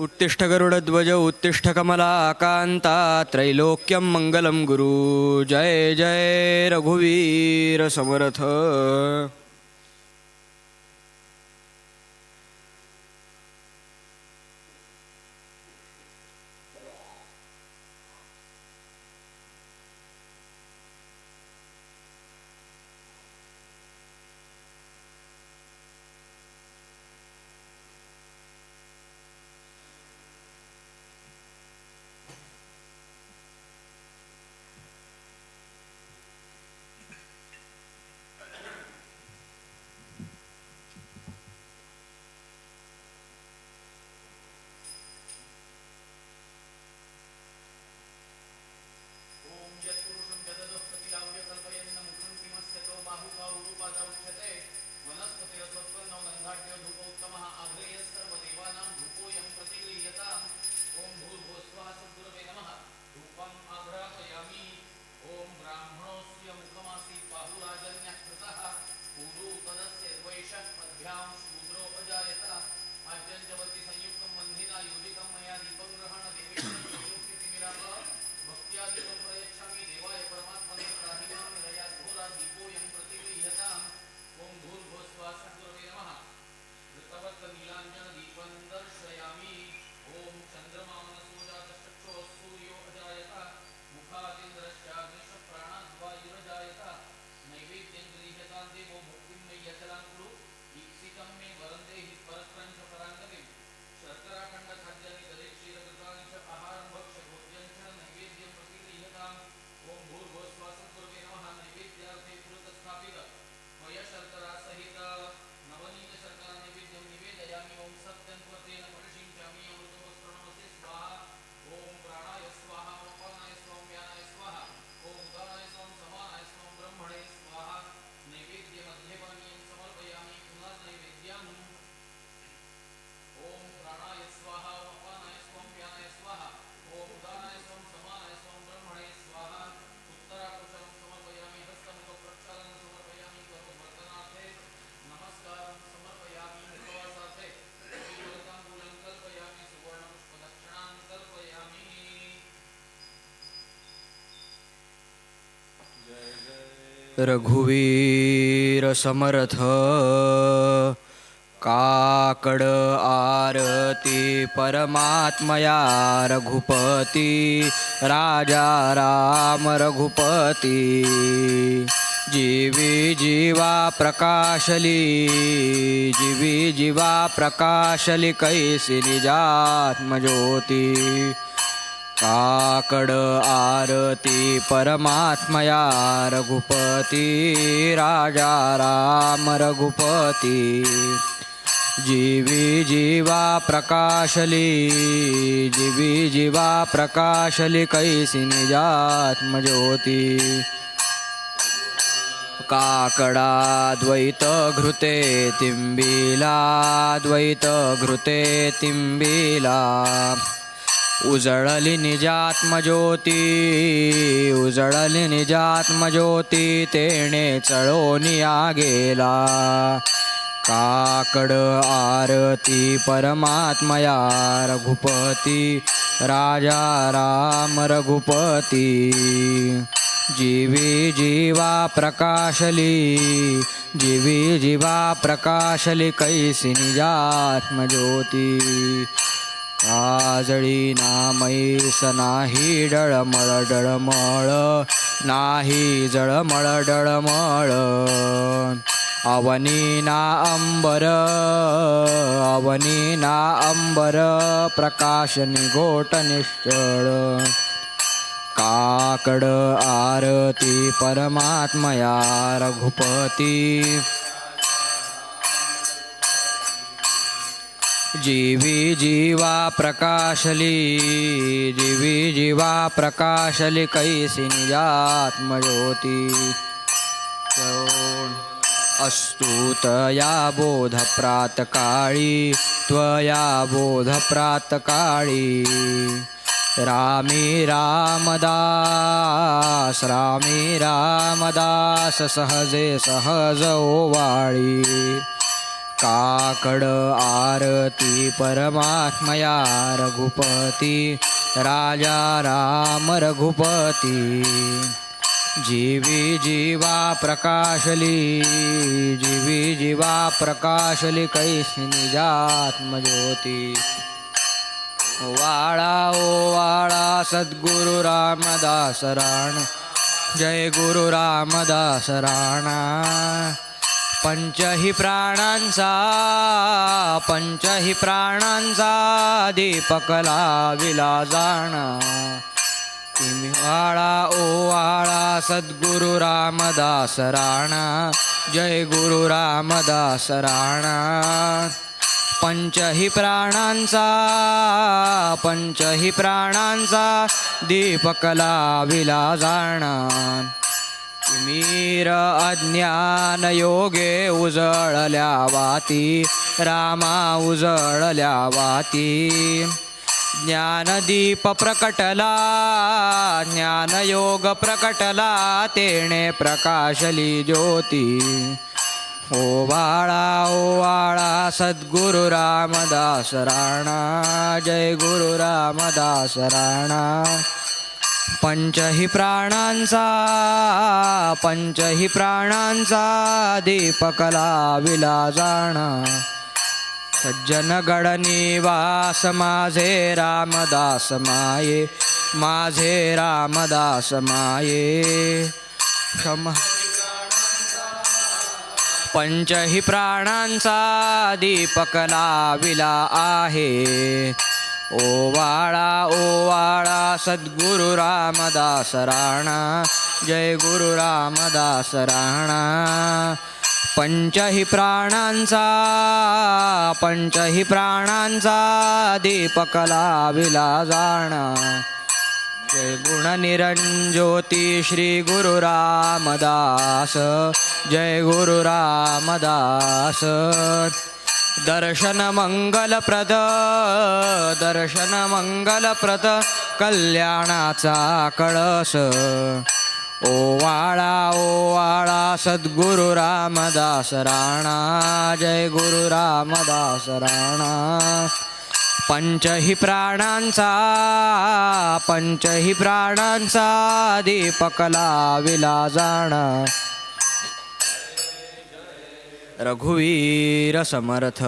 उत्तिष्ठ गरुडध्वज उत्तिष्ठ कमलाकान्ता त्रैलोक्यं मङ्गलं गुरु। जय जय रघुवीर समर्थ। ब्राह्मणोऽस्य मुखमासीत् बाहुराजन्यः पूर्वोपदस्य द्वैषः पद्भ्यां शूद्रो संयुक्तं बन्धिना योजितं मया दीपं ग्रहण। देवेशतिमिराप प्रयच्छामि। देवाय परमात्मने प्राहिमां निरया घोरा दीपोऽयं प्रतिगृह्यताम्। ॐ भूर्भोस्वासगुरवे नमः। ऋतवत् नील रघुवीर समर्थ काकड आरती परमात्मया रघुपती राजा राम रघुपती. जीवी जीवा प्रकाशली जीवी जीवा प्रकाशली कैसी निजात्मज्योती. काकड आरती परमात्मया रघुपती राजा राम रघुपती. जीवी जीवा प्रकाशली जीवी जीवा प्रकाशली कैसी निजात्मज्योती काकडा द्वैत घृते तिंबिला द्वैत घृते तिंबिला. उजळली निजात्मज्योती उजळली निजात्मज्योती तेणे चळोनिया गेला काकड आरती परमात्मया रघुपती राजा राम रघुपती. जीवी जीवा प्रकाशली जीवी जीवा प्रकाशली कैसी निजात्मज्योती काजळी नामैस नाही डळमळ डळमळ. नाही जळमळ डळमळ. अवनी ना अंबर अवनी ना अंबर. प्रकाश निगोट निश्चळ. काकड आरती परमात्मया रघुपती. जीवी जीवा प्रकाशली जीवी जीवा प्रकाशली कैसी निजात्मज्योती अस्तु तया बोधप्रातकाळी त्वया बोधप्रातकाळी रामी रामदास रामी रामदास सहजे सहज ओवाळी। काकड आरती परमात्मया रघुपती राजा राम रघुपती। जीवी जीवा प्रकाशली जीवी जीवा प्रकाशली कैसी निजात्मज्योती वाळा ओ वाळा सद्गुरु रामदास राण जय गुरु रामदास राणा। पंचही प्राणांचा पंचही प्राणांचा दीपक लाविला जाणा वाळा ओ वाळा सद्गुरु रामदास राणा जय गुरु रामदास राणा पंचही प्राणांचा पंचही प्राणांचा दीपकला विला जाणा मीर अज्ञान योगे उजळल्या वाती रामा उजळल्या वाती. ज्ञानदीप प्रकटला ज्ञानयोग प्रकटला तेणे प्रकाशली ज्योती. ओ बाळा ओ बाळा सद्गुरु रामदास राणा जय गुरु रामदास राणा. पंचही प्राणांचा पंचही प्राणांचा दीपकला विला जाणा सज्जन गड निवास माझे रामदास माये माझे रामदास माये. क्षम. पंचही प्राणांचा दीपकला विला आहे. ओवाळा ओवाळा सद्गुरु रामदास राणा जय गुरु रामदास राणा. पंचही प्राणांचा पंचही प्राणांचा दीपकला विला जाणा. जय गुणनिरंज्योती श्री गुरु रामदास जय गुरु रामदास. दर्शन मंगलप्रद दर्शन मंगलप्रद कल्याणाचा कळस. ओ वाळा ओ वाळा सद्गुरु रामदास राणा जय गुरु रामदास राणा. पंचही प्राणांचा पंचही प्राणांचा दीपकला विला जाणा रघुवीर समर्थ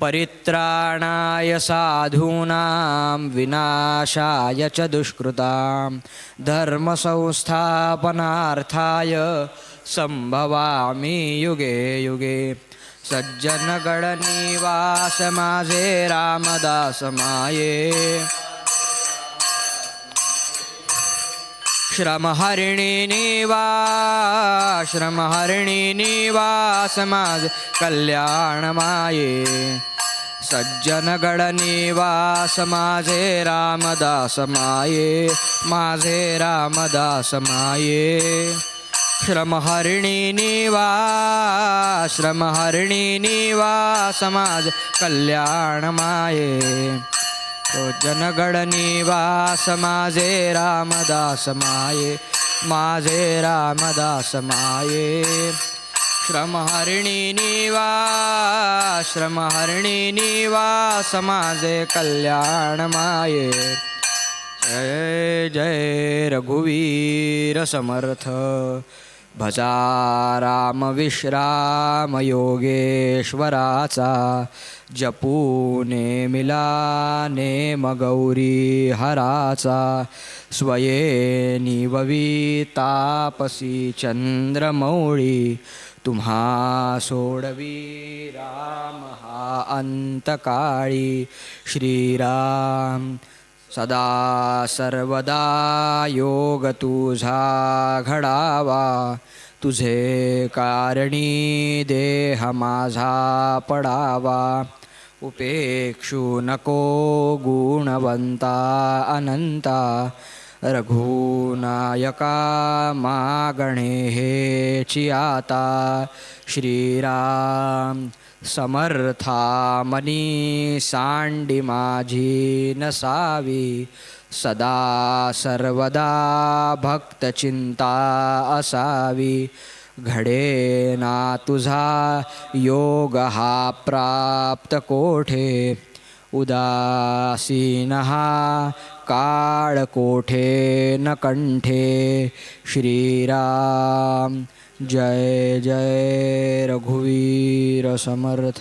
परित्राणाय साधूनां विनाशाय च दुष्कृतां धर्मसंस्थापनार्थाय संभवामि युगे युगे। सज्जनगणनिवास माझे श्रमहरिणी निवास श्रमहरिणि निवास समाज कल्याण माये. सज्जनगड निवास माझे रामदास माये माझे रामदास माये. श्रमहरिणि निवास श्रमहरिणि निवास समाज कल्याण माये. तो जनगड माझे रामदास माये माझे रामदास माये. श्रमहरिणी निवास श्रमहरिणी निवास माझे कल्याण माये. जय जय रघुवीर समर्थ. भजा राम विश्राम योगेश्वराचा जपूने मिलाने मगौरी हराचा स्वये निववी तापसी चंद्रमौळी तुम्हा सोडवी राम हा अंतकाळी श्रीराम सदा सर्वदा योग तुझा घडावा. तुझे कारणी देह माझा पडावा. उपेक्षु नको गुणवंता अनंता. रघुनायका मागणे हे आता. श्रीराम समर्था मनी सांडी माझी नसावी. सदा सर्वदा भक्तचिंता असावी. घडे ना तुझा योग हा प्राप्त कोठे? उदासीन हा काळ कोठे न कंठे? श्रीराम जय जय रघुवीर समर्थ